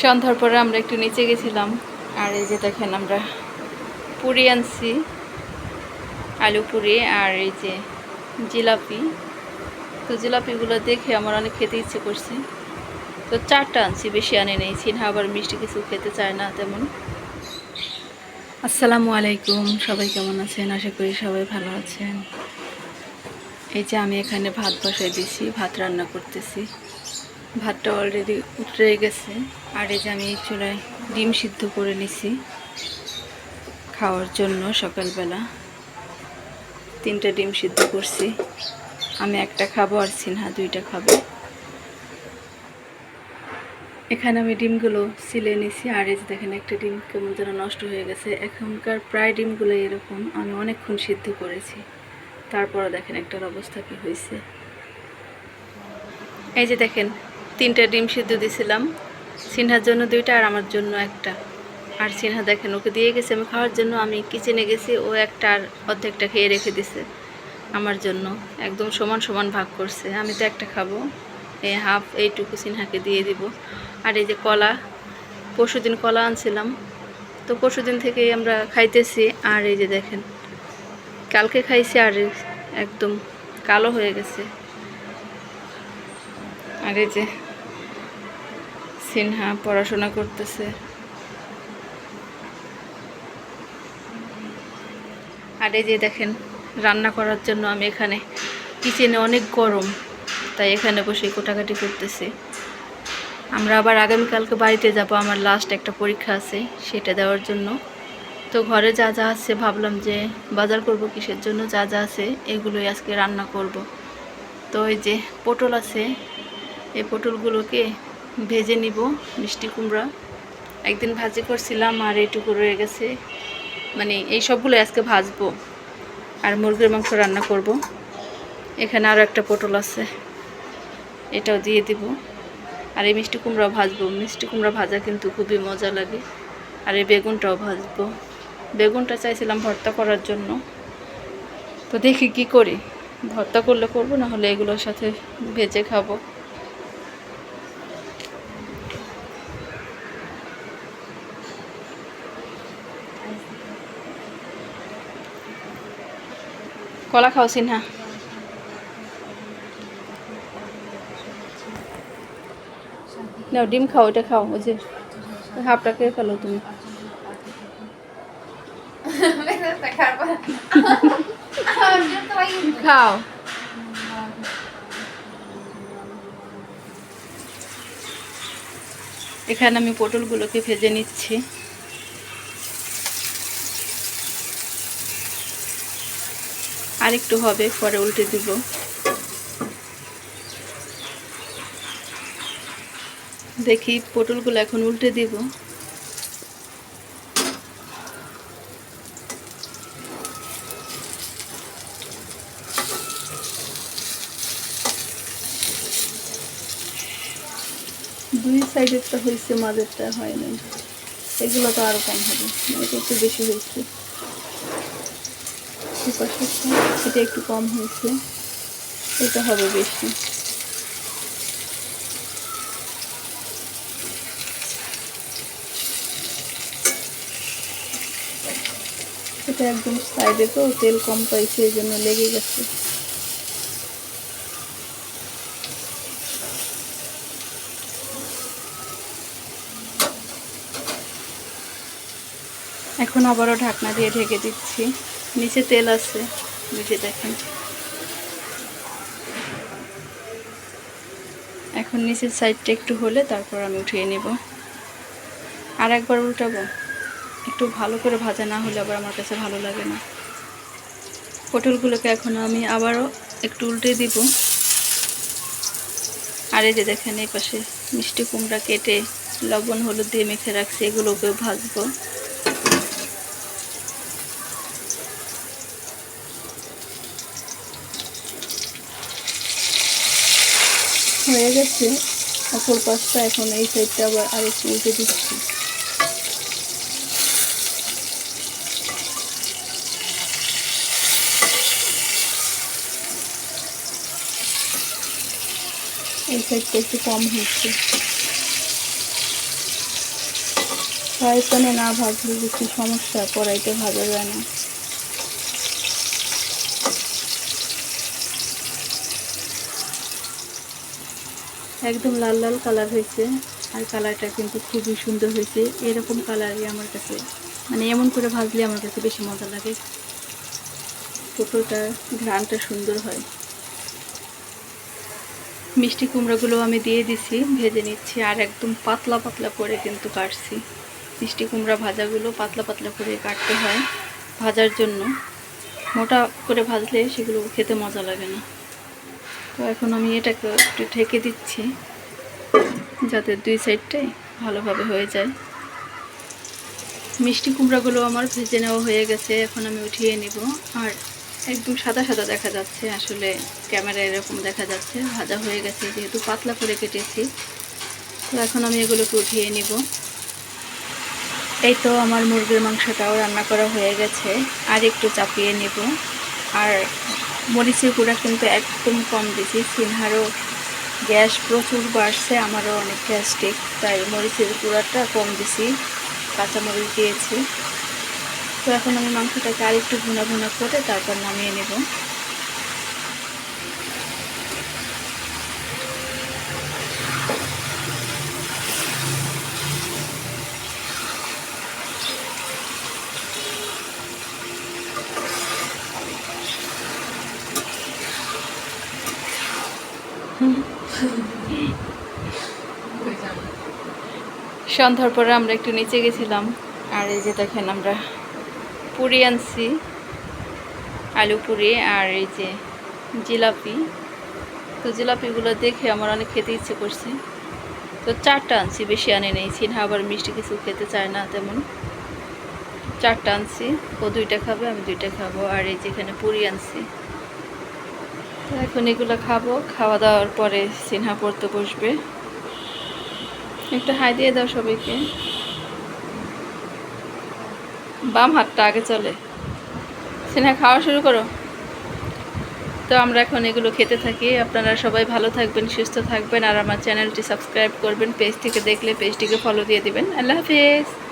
সন্ধ্যার পরে আমরা একটু নিচে গেছিলাম। আর এই যে দেখেন আমরা পুরি আনছি, আলু পুরি আর এই যে জিলাপি। তো জিলাপিগুলো দেখে আমার অনেক খেতে ইচ্ছে করছে। তো চারটা আনছি, বেশি আনে নেই। সিনহা আবার মিষ্টি কিছু খেতে চায় না তেমন। আসসালামু আলাইকুম, সবাই কেমন আছেন? আশা করি সবাই ভালো আছেন। এই যে আমি এখানে ভাত বসাই দিছি, ভাত রান্না করতেছি। ভাতটা অলরেডি উতরে গেছে। আর এই যে আমি এই চুলায় ডিম সিদ্ধ করে নিছি খাওয়ার জন্য সকালবেলা। তিনটা ডিম সিদ্ধ করছি। আমি একটা খাব আর সিনহা দুইটা খাব। এখানে আমি ডিমগুলো সিলে নিছি। আর এই যে দেখেন একটা ডিম কেমন যেন নষ্ট হয়ে গেছে। এখনকার প্রায় ডিমগুলো এরকম। আমি অনেকক্ষণ সিদ্ধ করেছি। তারপরে দেখেন একটার অবস্থা কি হয়েছে। এই যে দেখেন, তিনটা ডিম সিদ্ধ দিয়েছিলাম সিনহার জন্য দুইটা আর আমার জন্য একটা। আর সিনহা দেখেন, ওকে দিয়ে গেছে, আমি খাওয়ার জন্য আমি কিচেনে গেছি, ও একটা আর অর্ধেকটা খেয়ে রেখে দিছে আমার জন্য। একদম সমান সমান ভাগ করছে। আমি তো একটা খাব এই হাফ এইটুকু সিনহাকে দিয়ে দিব। আর এই যে কলা, পরশুদিন কলা আনছিলাম। তো পরশুদিন থেকেই আমরা খাইতেছি। আর এই যে দেখেন কালকে খাইছি আর একদম কালো হয়ে গেছে। আর এই যে সিনহা পড়াশোনা করতেছে। আর এই যে দেখেন, রান্না করার জন্য আমি এখানে কিচেনে অনেক গরম, তাই এখানে বসে কোটাকাটি করতেছি। আমরা আবার আগামীকালকে বাড়িতে যাব, আমার লাস্ট একটা পরীক্ষা আছে, সেটা দেওয়ার জন্য। তো ঘরে যা যা আছে ভাবলাম যে বাজার করব কিসের জন্য যা যা আছে, এগুলোই আজকে রান্না করব। তো এই যে পটল আছে, এই পটলগুলোকে ভেজে নিব মিষ্টি কুমড়া। একদিন ভাজি করছিলাম আর এইটুকু রয়ে গেছে। মানে এই সবগুলো আজকে ভাজবো আর মুরগির মাংস রান্না করব। এখানে আরও একটা পটল আছে, এটাও দিয়ে দিব। আর এই মিষ্টি কুমড়া ভাজবো। মিষ্টি কুমড়া ভাজা কিন্তু খুবই মজা লাগে। আর এই বেগুনটাও ভাজবো। বেগুনটা চাইছিলাম ভর্তা করার জন্য। তো দেখি কি করি। ভর্তা করলে করব না হলে এগুলোর সাথে ভেজে খাব। কলা খাও, সিনহা। ডিম খাও এটা খাও, ওই যে হাফটা খেয়ে ফেলো তুমি। খাও এখানে আমি পটলগুলোকে ভেজে নিচ্ছি। আর একটু হবে, পরে উল্টে দিব। দেখি পটলগুলো এখন উল্টে দিব। দুই সাইডেরটা হয়েছে, মাঝেরটা হয় নাই। এগুলো তো আরও কম হবে, এটা একটু বেশি হয়েছে। এটা একটু কম হয়েছে, এটা হবে বেশি। এটা একদম সাইডে তো তেল কম পাইছে এই জন্য লেগে গেছে। এখন আবারও ঢাকনা দিয়ে ঢেকে দিচ্ছি। নিচে তেল আছে। নিচে দেখেন। এখন নিচের সাইডটা একটু হলে তারপর আমি উঠিয়ে নেব। আর একবার উল্টাবো। একটু ভালো করে ভাজা না হলে আবার আমার কাছে ভালো লাগে না। পটলগুলোকে এখন আমি আবারও একটু উল্টে দিব। আর এই যে দেখেন, এই পাশে মিষ্টি কুমড়া কেটে লবণ, হলুদ দিয়ে মেখে রাখছি। এগুলোকে ভাজবো। হয়ে গেছে। অপর পাশটা এখন এই সাইডটা আবার আর একটু উল্টে দিচ্ছি। এই সাইডটা একটু কম হয়েছে ফ্রাই প্যানে না ভাজলে বেশি সমস্যা, কড়াইতে ভাজা যায় না। একদম লাল লাল কালার হয়েছে। আর কালারটা কিন্তু খুবই সুন্দর হয়েছে। এরকম কালারই আমার কাছে মানে এমন করে ভাজলে আমার কাছে বেশি মজা লাগে। পটলটা ঘ্রাণটা সুন্দর হয়। মিষ্টি কুমড়োগুলো আমি দিয়ে দিছি, ভেজে নিচ্ছি, আর একদম পাতলা পাতলা করে কিন্তু কাটছি। মিষ্টি কুমড়া ভাজাগুলো পাতলা পাতলা করে কাটতে হয় ভাজার জন্য। মোটা করে ভাজলে সেগুলো খেতে মজা লাগে না। তো এখন আমি এটাকে একটু ঢেকে দিচ্ছি, যাতে দুই সাইডটাই ভালোভাবে হয়ে যায়। মিষ্টি কুমড়াগুলো আমার ভেজে নেওয়া হয়ে গেছে, এখন আমি উঠিয়ে নিব। আর একদম সাদা সাদা দেখা যাচ্ছে, আসলে ক্যামেরায় এরকম দেখা যাচ্ছে, ভাজা হয়ে গেছে, যেহেতু পাতলা করে কেটেছি। তো এখন আমি এগুলোকে উঠিয়ে নিব। এই তো আমার মুরগির মাংসটাও রান্না করা হয়ে গেছে, আর একটু চাপিয়ে নেব। আর মরিচের গুঁড়া কিন্তু একদম কম দিছি সিনহারও গ্যাস প্রচুর বাড়ছে, আমারও অনেক গ্যাস্ট্রিক, তাই মরিচের গুঁড়াটা কম দিছি কাঁচামরিচ দিয়েছি। তো এখন আমি মাংসটাকে আরেকটু ভুনা ভুনা করে তারপর নামিয়ে নেব। সন্ধ্যার পরে আমরা একটু নিচে গেছিলাম। আর এই যে দেখেন আমরা পুরি আনছি, আলু পুরি আর এই যে জিলাপি। তো জিলাপিগুলো দেখে আমার অনেক খেতে ইচ্ছে করছে। তো চারটা আনছি, বেশি আনে নেই। সিনহা আবার মিষ্টি কিছু খেতে চায় না তেমন। চারটা আনছি, ও দুইটা খাবে, আমি দুইটা খাব। আর এই যেখানে পুরি আনছি। এখন এগুলো খাব। খাওয়া দাওয়ার পরে সিনহা পড়তে বসবে। একটু হাই দিয়ে দাও সবাইকে। বাম হাতটা আগে চলে। সিনহা, খাওয়া শুরু করো। তো আমরা এখন এগুলো খেতে থাকি। আপনারা সবাই ভালো থাকবেন, সুস্থ থাকবেন, আর আমার চ্যানেলটি সাবস্ক্রাইব করবেন, পেজ থেকে দেখলে পেজটিকে ফলো দিয়ে দিবেন। আল্লাহ হাফিজ।